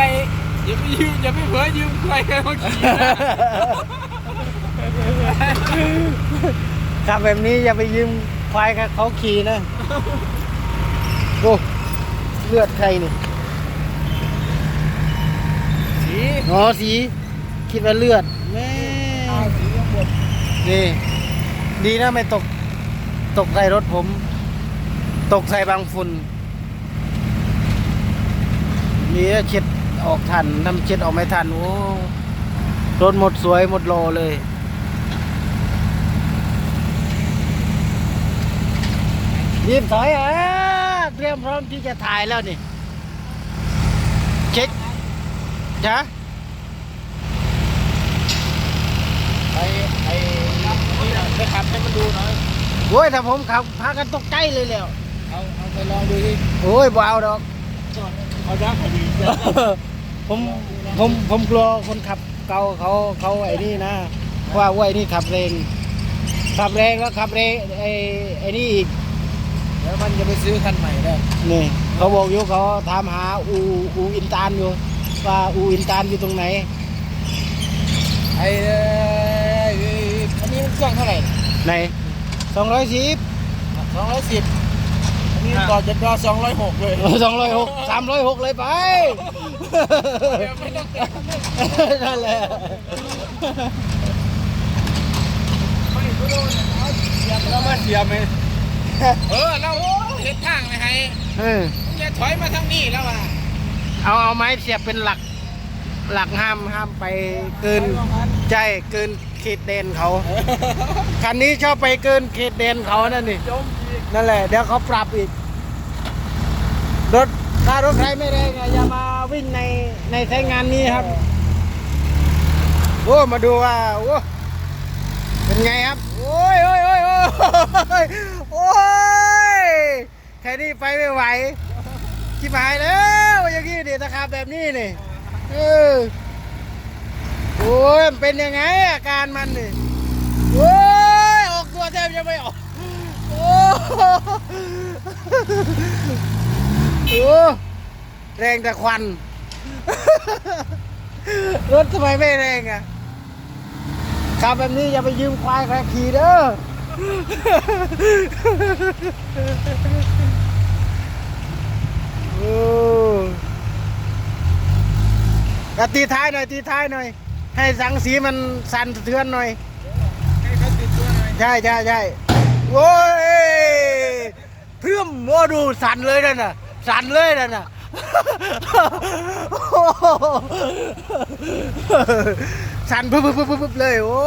อะไรอย่าไปยืมอย่าไปเผลอยืมใครเขาขี่นะขับแบบนี้อย่าไปยืมควายเขาขี่นะโอ้เลือดใครนี่สีอ๋อสี คิดว่าเลือดแม่สีข้างบนนี่ดีนะไม่ตก ตกใส่รถผม ตกใส่บางฝุ่นนี่เช็ด ออกทันทำเช็ดออกไม่ทัน โอ้รถหมดสวยหมดโลเลย รีบถอยอะเตรียมพร้อมที่จะถ่ายแล้วนี่ เช็คจ้ะไปไปรับนี่นะไปขับให้มันดูหน่อยโอ้ยถ้าผมขับพากันตกใจเลยแล้ว เอา เอาไปลองดูดิโอ้ยบ่เอาดอก เอาจ้าพอดีผมผมผมกลัวคนขับเก่าเขาเขาไอ้นี่นะว่าว่าไอ้นี่ขับแรงขับแรงแล้วขับแรงไอ้ไอ้นี่อีกเดี๋ยวมันจะไปซื้อคันใหม่ได้นี่เขาบอกอยู่เขาถามหาอูอูอินตานอยู่ว่าอูอินตานอยู่ตรงไหนไอ้เอ่ออันนี้มันเครื่องเท่าไหร่ไหนสองร้อยสิบสองร้อยสิบอั นนี้ต่อจะรอสองร้อยหกเลยสองร้อยหกสามร้อยหกเลยไปเดี๋ยวไม่ต้องเต็มนั่นแหละไม่รู้นะเอาเสียบแล้วมาเสียบไหมเออเราโอ้เห็นทางเลยให้เอออย่าถอยมาทางนี้แล้วอะเอาเอาไม้เสียบเป็นหลักหลักห้ามห้ามไปเกินใช่เกินเขตแดนเขา คันนี้ชอบไปเกินเขตแดนเขานั่นนี่จมอีก นั่นแหละ เดี๋ยวเขาปรับอีก รถถ้ารถใครไม่แรงอะอย่ามาวิ่งในในใช้งานนี้ครับ โอ้มาดูว่าโอ้เป็นไงครับ โอ้ยโอ้ยโอ้ยโอ้ยโอ้ยแค่นี้ไปไม่ไหวชิบหายแล้วอย่างนี้ดิตะขาบแบบนี้นี่เออโอ้ยมันเป็นยังไงอาการมันนี่โอ้ยออกตัวแทบจะไม่ออก โอ้โหแรงแต่ควัน รถทำไมไม่แรงอะขับแบบนี้อย่าไปยืมควายใครขี่เด้อโอ้ก็ตีท้ายหน่อยตีท้ายหน่อย ให้สังสีมันสั่นสะเทือนหน่อย ให้เขาติดตัวหน่อย ใช่ใช่ใช่ โอ้ยเพื่อมโมดูสั่นเลยนั่นน่ะสั่นเลยนั่นน่ะสั่นปุ๊บปุ๊บปุ๊บเลยโอ้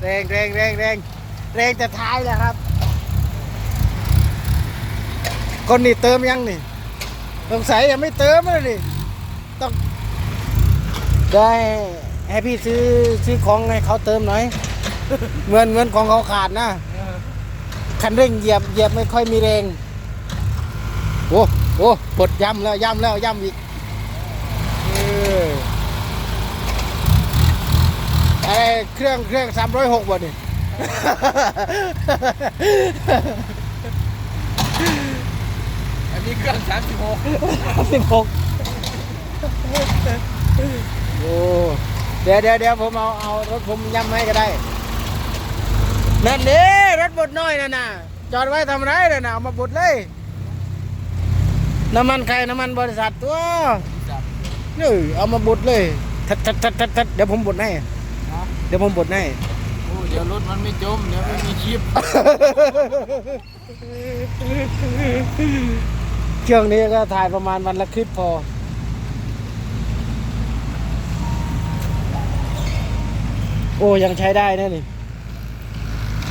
แรงแรงแรงแรงแรงแต่ท้ายแหละครับ คนนี่เติมยังนี่สงสัยยังไม่เติมเลยนี่ต้องได้ให้พี่ซื้อซื้อของให้เขาเติมหน่อยเงินเงินของเขาขาดนะ คันเร่งเหยียบเหยียบไม่ค่อยมีแรงโอ้โอ้ปลดย่ำแล้วย่ำแล้วย่ำอีกเออไอเครื่องเครื่องสามร้อยหกบ่นี่อันนี้เครื่องสามสิบหกสิบหกโอ้เดี๋ยวเดี๋ยวเดี๋ยวผมเอาเอารถผมย่ำให้ก็ได้ นั่นนี่รถบดน้อยนั่นน่ะ จอดไว้ทำไรนั่นน่ะเอามาบดเลย น้ำมันใครน้ำมันบริษัทตัวนี่เอามาบดเลยทัดทัดทัดทัดทัดเดี๋ยวผมบดให้เดี๋ยวผมบดให้โอ้เดี๋ยวรถมันไม่จม เดี๋ยวไม่มีคลิปช่วงนี้ก็ถ่ายประมาณวันละคลิปพอโอ้ยังใช้ได้นะนี่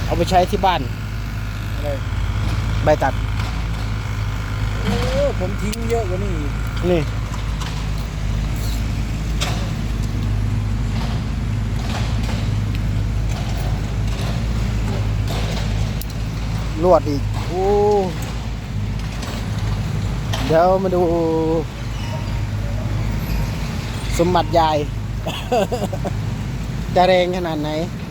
เอาไปใช้ที่บ้านอะไรใบตัดโอ้ผมทิ้งเยอะกว่านี้อีกนี่ลวดอีกโอ้เดี๋ยวมาดู สมบัติยาย จะแรงขนาดไหนน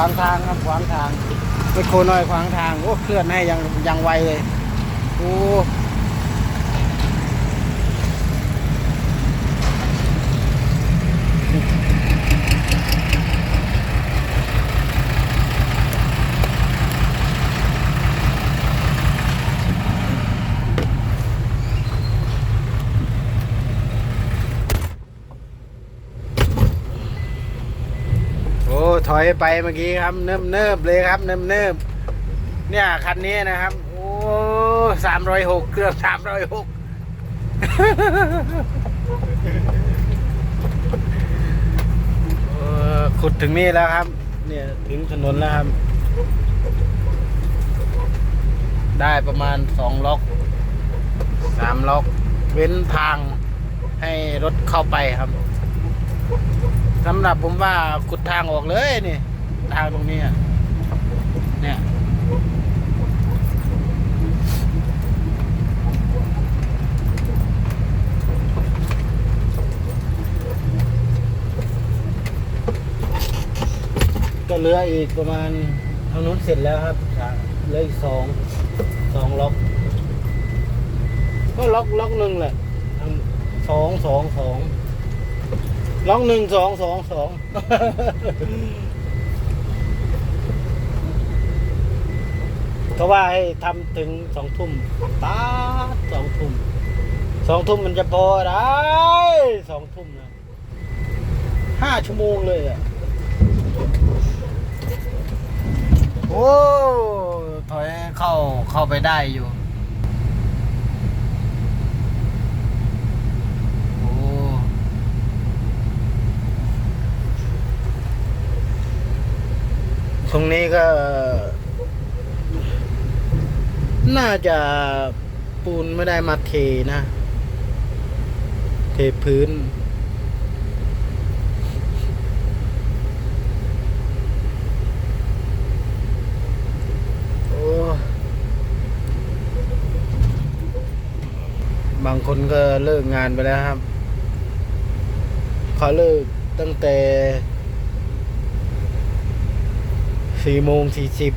วางทางครับขวางทางไปโคน้อยขวางทางโอ้เคลื่อนให้ยังยังไวเลยโอ้ ไปเมื่อกี้ครับ เนิบเนิบเลยครับ เนิบเนิบเนี่ยคันนี้นะครับ โอ้สามร้อยหกเครื่องสามร้อยหกขุดถึงนี่แล้วครับ เนี่ยถึงถนนแล้วครับ ได้ประมาณสองล็อกสามล็อก เว้นทางให้รถเข้าไปครับ สำหรับผมว่าขุดทางออกเลยนี่ ทางตรงนี้เนี่ยก็เหลืออีกประมาณทางนู้นเสร็จแล้วครับเหลืออีกสองสองล็อก ก็ล็อกล็อกหนึ่งแหละทางสองสองสอง ล็อกหนึ่งสองสองสองเขาว่าให้ทำถึงสองทุ่มตาสองทุ่มสองทุ่มมันจะพอได้สองทุ่มนะห้าชั่วโมงเลยอะ โอ้ ถอยเข้าเข้าไปได้อยู่ โอ้ ตรงนี้ ก็ น่าจะปูนไม่ได้มาเทนะ เทพื้น โอ้ บางคนก็เลิกงานไปแล้วครับ เขาเลิกตั้งแต่ สี่โมงสี่สิบ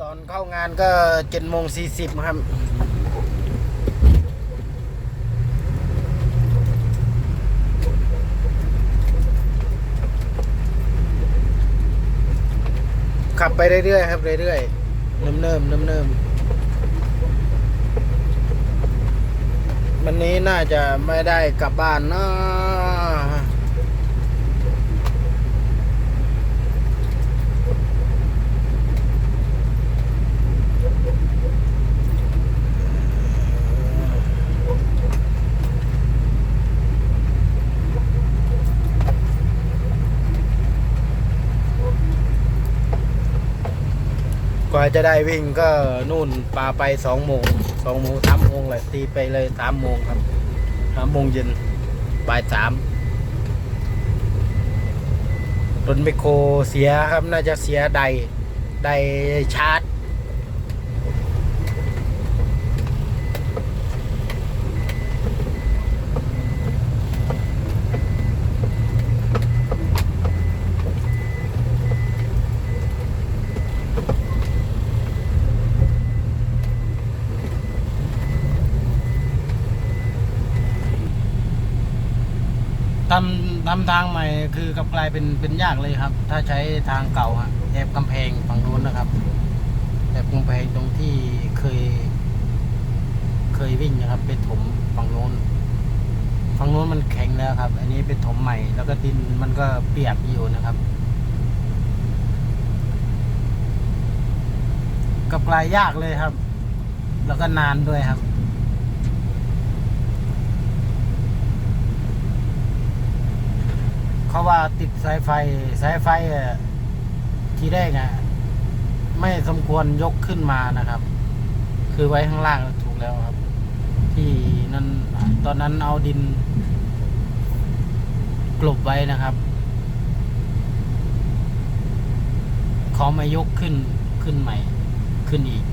ตอนเข้างานก็เจ็ดโมงสี่สิบครับขับไปเรื่อยๆครับเรื่อยๆเนิ่มๆเนิ่มๆ วันนี้น่าจะไม่ได้กลับบ้านนะกว่า จะได้วิ่งก็นู่นปาไปสองโมงสองโมงสามโมงเลยตีไปเลยสามโมงครับสามโมงเย็นบ่ายสามรถไมโครเสียครับน่าจะเสียใดใดชาร์จ ทำ ทำทางใหม่คือกลับกลายเป็นเป็นยากเลยครับ ถ้าใช้ทางเก่าฮะแอบกำแพงฝั่งนู้นนะครับแอบกำแพงตรงที่เคย เคยวิ่งนะครับ ไปถมฝั่งนู้นฝั่งนู้นมันแข็งแล้วครับ อันนี้ไปถมใหม่ แล้วก็ดินมันก็เปียกอยู่นะครับกลับกลายยากเลยครับ แล้วก็นานด้วยครับ เขาว่าติดสายไฟสายไฟที่แรกอะไม่สมควรยกขึ้นมานะครับ คือไว้ข้างล่างถูกแล้วครับ ที่นั่นตอนนั้นเอาดิน กลบไว้นะครับเขามายกขึ้นขึ้นใหม่ขึ้นอีก